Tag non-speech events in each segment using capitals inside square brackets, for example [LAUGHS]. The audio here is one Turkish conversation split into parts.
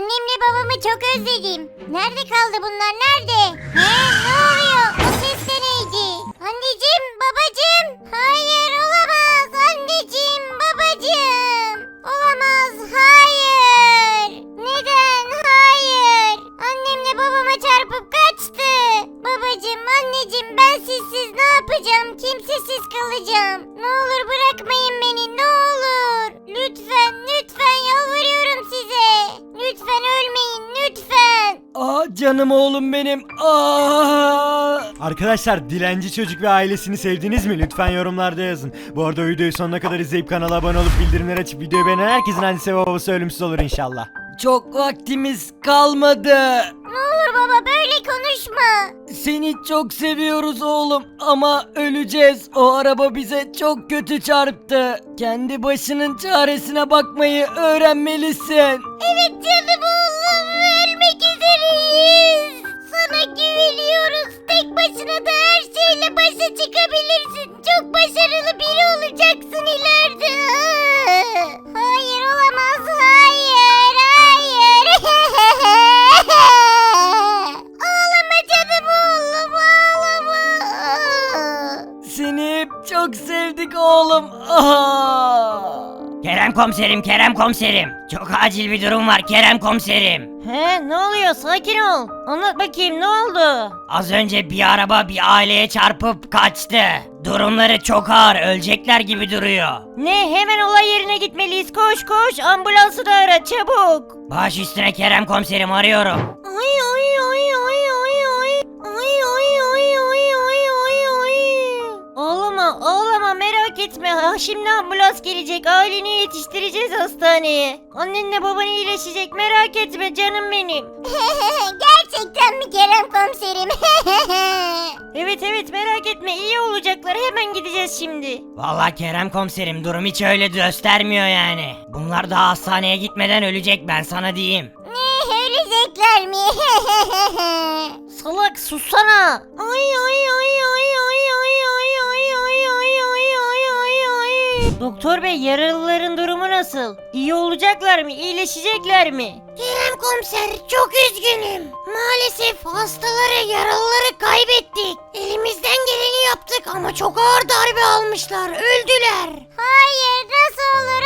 Annemle babamı çok özledim. Nerede kaldı bunlar nerede? He ne oluyor? O ses de neydi? Anneciğim babacığım. Hayır olamaz. Anneciğim babacığım. Olamaz hayır. Neden hayır? Annemle babama çarpıp kaçtı. Babacığım anneciğim ben sizsiz ne yapacağım? Kimsesiz benim. Aa! Arkadaşlar dilenci çocuk ve ailesini sevdiniz mi? Lütfen yorumlarda yazın. Bu arada videoyu sonuna kadar izleyip kanala abone olup bildirimleri açıp videoyu beğenen herkesin annesi ve babası ölümsüz olur inşallah. Çok vaktimiz kalmadı. Ne olur baba böyle konuşma. Seni çok seviyoruz oğlum ama öleceğiz. O araba bize çok kötü çarptı. Kendi başının çaresine bakmayı öğrenmelisin. Evet canım oğlum ölmek üzereyiz. Sana güveniyoruz. Tek başına da her şeyle başa çıkabilirsin. Çok başarılı biri olacaksın ileride. Komiserim, Kerem komiserim. Çok acil bir durum var Kerem komiserim. He ne oluyor sakin ol. Anlat bakayım ne oldu? Az önce bir araba bir aileye çarpıp kaçtı. Durumları çok ağır, ölecekler gibi duruyor. Ne hemen olay yerine gitmeliyiz koş koş ambulansı da ara çabuk. Baş üstüne Kerem komiserim arıyorum. Ay ay ay ay ay ay. Ay ay ay ay ay ay ay. Etme. Ha, şimdi ambulans gelecek. Aileni yetiştireceğiz hastaneye. Annenle baban iyileşecek merak etme canım benim. [LAUGHS] Gerçekten mi Kerem komiserim? [LAUGHS] Evet evet merak etme iyi olacaklar hemen gideceğiz şimdi. Vallahi Kerem komiserim durum hiç öyle göstermiyor yani. Bunlar daha hastaneye gitmeden ölecek ben sana diyeyim. ne ölecekler mi? [LAUGHS] Salak sussana. Ay ay ay ay ay ay ay Doktor bey yaralıların durumu nasıl? İyi olacaklar mı? İyileşecekler mi? Kerem komiser çok üzgünüm. Maalesef hastaları yaralıları kaybettik. Elimizden geleni yaptık ama çok ağır darbe almışlar. Öldüler. Hayır nasıl olur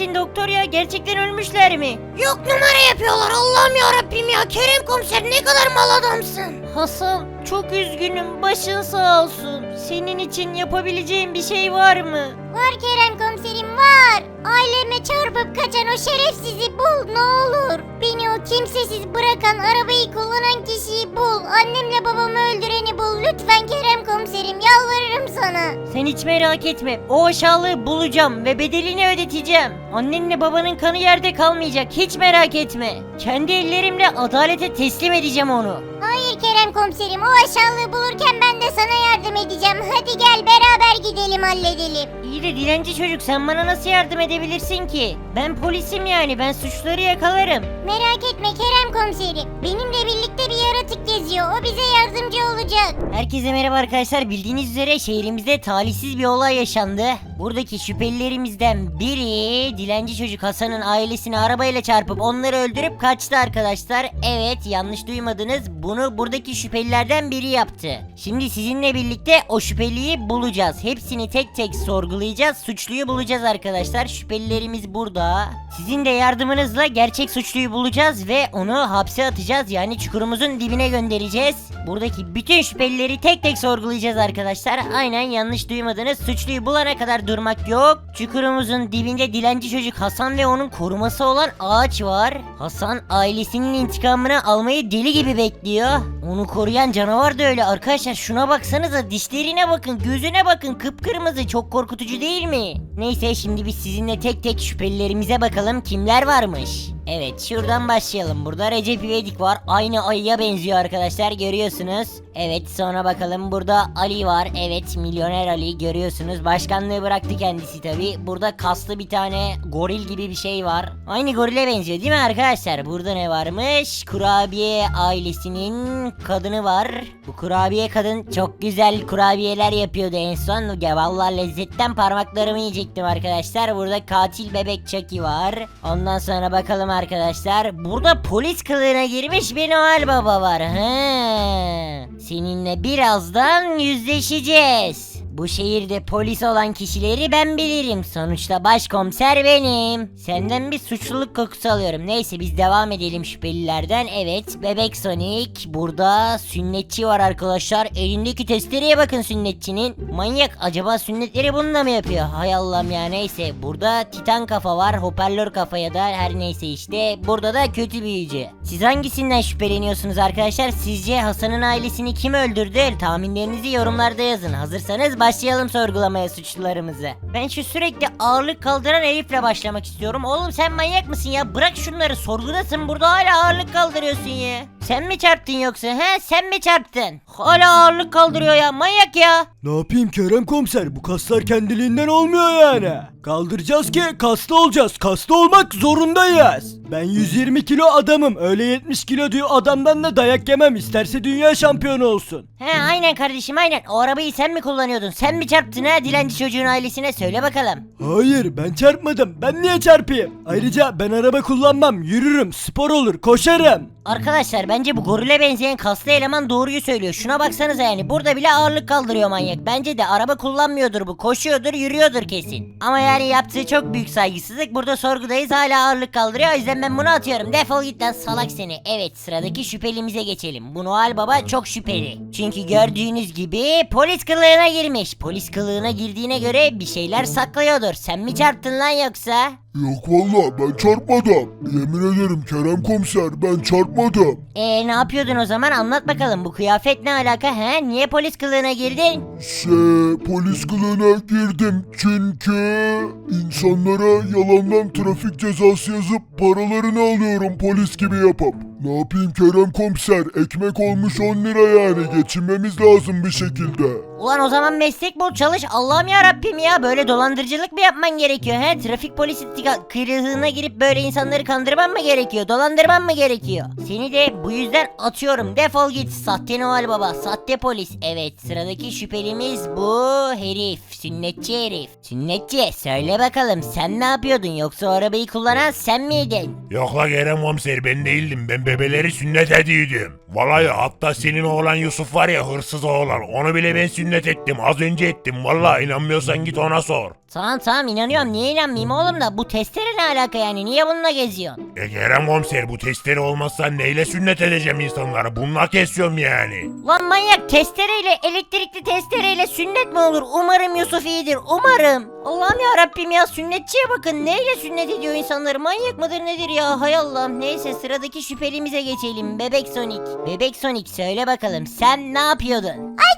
Misin doktor ya? Gerçekten ölmüşler mi? Yok numara yapıyorlar Allah'ım yarabbim ya. Kerem komiser ne kadar mal adamsın. Hasan çok üzgünüm. Başın sağ olsun. Senin için yapabileceğim bir şey var mı? Var Kerem komiserim var. Aileme çarpıp kaçan o şerefsizi bul ne olur. Beni o kimsesiz bırakan arabayı kullanan kişiyi bul. Annemle babamı öldüreni bul. Lütfen Kerem komiserim yalvarırım sana. Sen hiç merak etme. O aşağılığı bulacağım ve bedelini ödeteceğim. Annenle babanın kanı yerde kalmayacak. Hiç merak etme. Kendi ellerimle adalete teslim edeceğim onu. Hayır Kerem komiserim o aşağılığı bulurken ben de sana yardım edeceğim. Hadi gel beraber gidelim halledelim. İyi de dilenci çocuk sen bana nasıl yardım edebilirsin ki? Ben polisim yani ben suçları yakalarım. Merak etme Kerem komiserim. Benimle birlikte bir yaratık geziyor. O bize yardımcı olacak. Herkese merhaba arkadaşlar. Bildiğiniz üzere şehrimizde talihsiz bir olay yaşandı. Buradaki şüphelilerimizden biri dilenci çocuk Hasan'ın ailesini arabayla çarpıp onları öldürüp kaçtı arkadaşlar. Evet yanlış duymadınız. Bunu buradaki şüphelilerden biri yaptı. Şimdi sizinle birlikte o şüpheliyi bulacağız. Hepsini tek tek sorgulayacağız. Suçluyu bulacağız arkadaşlar. Şüphelilerimiz burada. Sizin de yardımınızla gerçek suçluyu bulacağız ve onu hapse atacağız. Yani çukurumuzun dibine göndereceğiz. Buradaki bütün şüphelileri tek tek sorgulayacağız arkadaşlar. Aynen yanlış duymadınız. Suçluyu bulana kadar durmak yok. Çukurumuzun dibinde dilenci çocuk Hasan ve onun koruması olan ağaç var. Hasan ailesinin intikamını almayı deli gibi bekliyor. Onu koruyan canavar da öyle arkadaşlar. Şuna baksanıza dişlerine bakın, gözüne bakın. Kıpkırmızı çok korkutucu değil mi? Neyse şimdi biz sizinle tek tek şüphelilerimize bakalım kimler varmış. Evet şuradan başlayalım. Burada Recep İvedik var. Aynı ayıya benziyor arkadaşlar görüyorsunuz. Evet sonra bakalım burada Ali var. Evet milyoner Ali görüyorsunuz. Başkanlığı bıraktı kendisi tabi. Burada kaslı bir tane goril gibi bir şey var. Aynı gorile benziyor değil mi arkadaşlar? Burada ne varmış? Kurabiye ailesinin kadını var. Bu kurabiye kadın çok güzel kurabiyeler yapıyordu en son. Vallahi lezzetten parmaklarımı yiyecektim arkadaşlar. Burada katil bebek Chucky var. Ondan sonra bakalım arkadaşlar. Burada polis kılığına girmiş bir Noel Baba var. He. Seninle birazdan yüzleşeceğiz. Bu şehirde polis olan kişileri ben bilirim. Sonuçta başkomiser benim. Senden bir suçluluk kokusu alıyorum. Neyse biz devam edelim şüphelilerden. Evet bebek Sonic. Burada sünnetçi var arkadaşlar. Elindeki testereye bakın sünnetçinin. Manyak acaba sünnetleri bununla mı yapıyor? Hay Allah'ım ya neyse. Burada titan kafa var. Hoparlör kafa ya da her neyse işte. Burada da kötü büyücü. Siz hangisinden şüpheleniyorsunuz arkadaşlar? Sizce Hasan'ın ailesini kim öldürdü? Tahminlerinizi yorumlarda yazın. Hazırsanız başlayalım sorgulamaya suçlularımızı. Ben şu sürekli ağırlık kaldıran Elif'le başlamak istiyorum. Oğlum sen manyak mısın ya? Bırak şunları sorgudasın. Burada hala ağırlık kaldırıyorsun ya. Sen mi çarptın yoksa he? Sen mi çarptın? Hala ağırlık kaldırıyor ya. Manyak ya. Ne yapayım Kerem komiser bu kaslar kendiliğinden olmuyor yani. Kaldıracağız ki kaslı olacağız. Kaslı olmak zorundayız. Ben 120 kilo adamım. Öyle 70 kilo diyor adamdan da dayak yemem. İsterse dünya şampiyonu olsun. He aynen kardeşim aynen. O arabayı sen mi kullanıyordun? Sen mi çarptın ha dilenci çocuğun ailesine? Söyle bakalım. Hayır ben çarpmadım. Ben niye çarpayım? Ayrıca ben araba kullanmam. Yürürüm. Spor olur. Koşarım. Arkadaşlar bence bu gorile benzeyen kaslı eleman doğruyu söylüyor. Şuna baksanıza yani burada bile ağırlık kaldırıyor manyak. Bence de araba kullanmıyordur bu. Koşuyordur yürüyordur kesin. Ama yani yaptığı çok büyük saygısızlık. Burada sorgudayız hala ağırlık kaldırıyor. O yüzden ben bunu atıyorum. Defol git lan salak seni. Evet sıradaki şüphelimize geçelim. Bu Noel Baba çok şüpheli. Çünkü gördüğünüz gibi polis kılığına girmiş. Polis kılığına girdiğine göre bir şeyler saklıyordur. Sen mi çarptın lan yoksa? Yok valla ben çarpmadım. Yemin ederim Kerem komiser ben çarpmadım. Ee ne yapıyordun o zaman anlat bakalım bu kıyafet ne alaka he? Niye polis kılığına girdin? Şey polis kılığına girdim çünkü insanlara yalandan trafik cezası yazıp paralarını alıyorum polis gibi yapıp. Ne yapayım Kerem komiser ekmek olmuş 10 lira yani geçinmemiz lazım bir şekilde. Ulan o zaman meslek bul çalış Allah'ım ya Rabbim ya böyle dolandırıcılık mı yapman gerekiyor he? Trafik polisi tika- kırığına girip böyle insanları kandırman mı gerekiyor? Dolandırman mı gerekiyor? Seni de bu yüzden atıyorum defol git sahte Noel Baba sahte polis. Evet sıradaki şüphelimiz bu herif sünnetçi herif. Sünnetçi söyle bakalım sen ne yapıyordun yoksa o arabayı kullanan sen miydin? Yok la Kerem komiser ben değildim ben bebeleri sünnet ediyordum. Vallahi hatta senin oğlan Yusuf var ya hırsız oğlan. Onu bile ben sünnet ettim. Az önce ettim. Vallahi inanmıyorsan git ona sor. Tamam tamam. İnanıyorum. Niye inanmayayım oğlum da? Bu testere ne alaka yani? Niye bununla geziyorsun? E Kerem komiser bu testleri olmazsa neyle sünnet edeceğim insanları bununla kesiyorum yani. Lan manyak testereyle elektrikli testereyle sünnet mi olur? Umarım Yusuf iyidir umarım. Allah'ım ya Rabbim ya sünnetçiye bakın neyle sünnet ediyor insanları manyak mıdır nedir ya hay Allah'ım neyse sıradaki şüphelimize geçelim bebek Sonic. Bebek Sonic söyle bakalım sen ne yapıyordun? Ay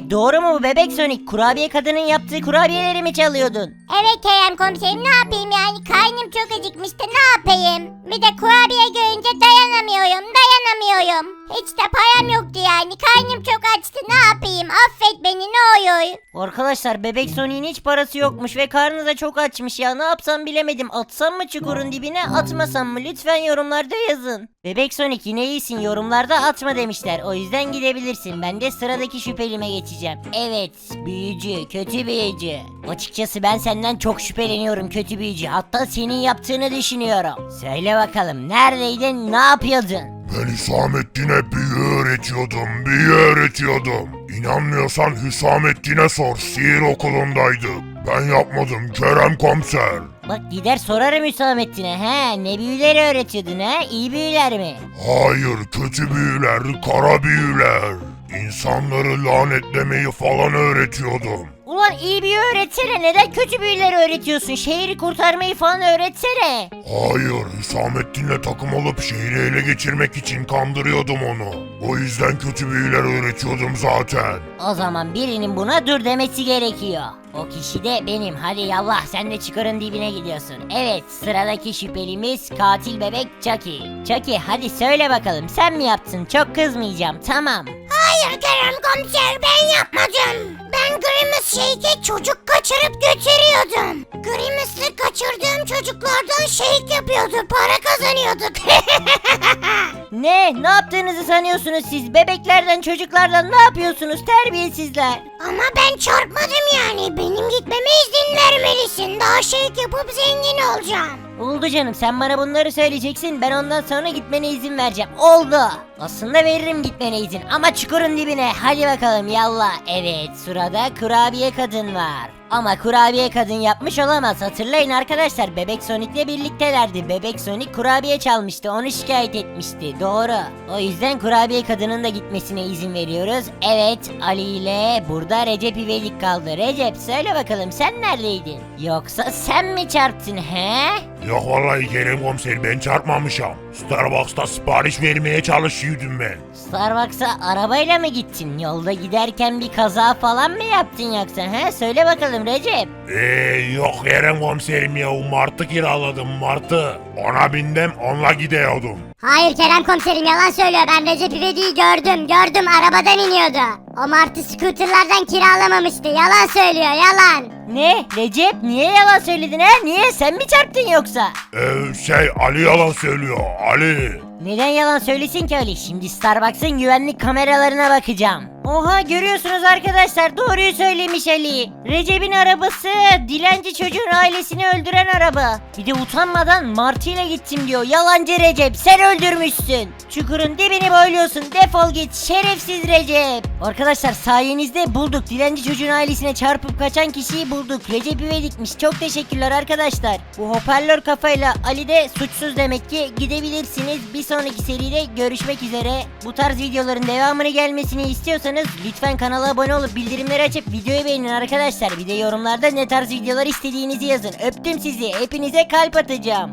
Ne doğru mu bu bebek Sonic kurabiye kadının yaptığı kurabiyeleri mi çalıyordun? Evet Kerem komiserim ne yapayım yani karnım çok acıkmıştı ne yapayım? Bir de kurabiye görünce dayanamıyorum dayanamıyorum. Hiç de param yoktu yani karnım çok açtı ne yapayım affet beni ne olur. Arkadaşlar bebek Sonic'in hiç parası yokmuş ve karnı da çok açmış ya ne yapsam bilemedim atsam mı çukurun dibine atmasam mı lütfen yorumlarda yazın. Bebek Sonic yine iyisin yorumlarda atma demişler o yüzden gidebilirsin ben de sıradaki şüphelime geçeceğim. Evet büyücü kötü büyücü. Açıkçası ben senden çok şüpheleniyorum kötü büyücü hatta senin yaptığını düşünüyorum. Söyle bakalım neredeydin ne yapıyordun? Ben Hüsamettin'e büyü öğretiyordum, büyü öğretiyordum. İnanmıyorsan Hüsamettin'e sor, sihir okulundaydık. Ben yapmadım Kerem komiser. Bak gider sorarım Hüsamettin'e he ne büyüleri öğretiyordun he iyi büyüler mi? Hayır, kötü büyüler, kara büyüler. İnsanları lanetlemeyi falan öğretiyordum. Ulan iyi bir öğretsene neden kötü büyüleri öğretiyorsun? Şehri kurtarmayı falan öğretsene. Hayır, Hüsamettin'le takım olup şehri ele geçirmek için kandırıyordum onu. O yüzden kötü büyüler öğretiyordum zaten. O zaman birinin buna dur demesi gerekiyor. O kişi de benim. Hadi yallah sen de çıkarın dibine gidiyorsun. Evet sıradaki şüphelimiz katil bebek Chucky. Chucky hadi söyle bakalım sen mi yaptın? Çok kızmayacağım tamam. Hayır Kerem komiser ben yapmadım. Ben Grimace Shake'e çocuk kaçırıp götürüyordum. Grimace'le kaçırdığım çocuklardan shake yapıyordu. Para kazanıyorduk. [LAUGHS] Ne? Ne yaptığınızı sanıyorsunuz siz? Bebeklerden çocuklardan ne yapıyorsunuz terbiyesizler? Ama ben çarpmadım yani. Benim gitmeme izin vermelisin. Daha shake yapıp zengin olacağım. Oldu canım sen bana bunları söyleyeceksin ben ondan sonra gitmene izin vereceğim. Oldu. Aslında veririm gitmene izin ama çukurun dibine. Hadi bakalım yallah. Evet sırada kurabiye kadın var. Ama kurabiye kadın yapmış olamaz. Hatırlayın arkadaşlar Bebek Sonic'le birliktelerdi. Bebek Sonic kurabiye çalmıştı. Onu şikayet etmişti. Doğru. O yüzden kurabiye kadının da gitmesine izin veriyoruz. Evet Ali ile burada Recep İvedik kaldı. Recep söyle bakalım sen neredeydin? Yoksa sen mi çarptın he? Yok vallahi Kerem komiser ben çarpmamışım. Starbucks'ta sipariş vermeye çalışıyordum ben. Starbucks'a arabayla mı gittin? Yolda giderken bir kaza falan mı yaptın yoksa he? Söyle bakalım Recep. Eee yok Kerem komiserim ya martı kiraladım martı. Ona bindim onunla gidiyordum. Hayır Kerem komiserim yalan söylüyor. Ben Recep İvedik'i gördüm. Gördüm arabadan iniyordu. O martı scooterlardan kiralamamıştı. Yalan söylüyor yalan. Ne? Recep niye yalan söyledin he? Niye? Sen mi çarptın yoksa? Ee, şey Ali yalan söylüyor Ali. Neden yalan söylesin ki Ali? Şimdi Starbucks'ın güvenlik kameralarına bakacağım. Oha görüyorsunuz arkadaşlar doğruyu söylemiş Ali. Recep'in arabası dilenci çocuğun ailesini öldüren araba. Bir de utanmadan Martı ile gittim diyor. Yalancı Recep sen öldürmüşsün. Çukurun dibini boyluyorsun defol git şerefsiz Recep. Arkadaşlar sayenizde bulduk. Dilenci çocuğun ailesine çarpıp kaçan kişiyi bulduk. Recep İvedik'miş. Çok teşekkürler arkadaşlar. Bu hoparlör kafayla Ali de suçsuz demek ki gidebilirsiniz. Bir sonraki seride görüşmek üzere. Bu tarz videoların devamını gelmesini istiyorsanız lütfen kanala abone olup bildirimleri açıp videoyu beğenin arkadaşlar. Bir de yorumlarda ne tarz videolar istediğinizi yazın. Öptüm sizi. Hepinize kalp atacağım.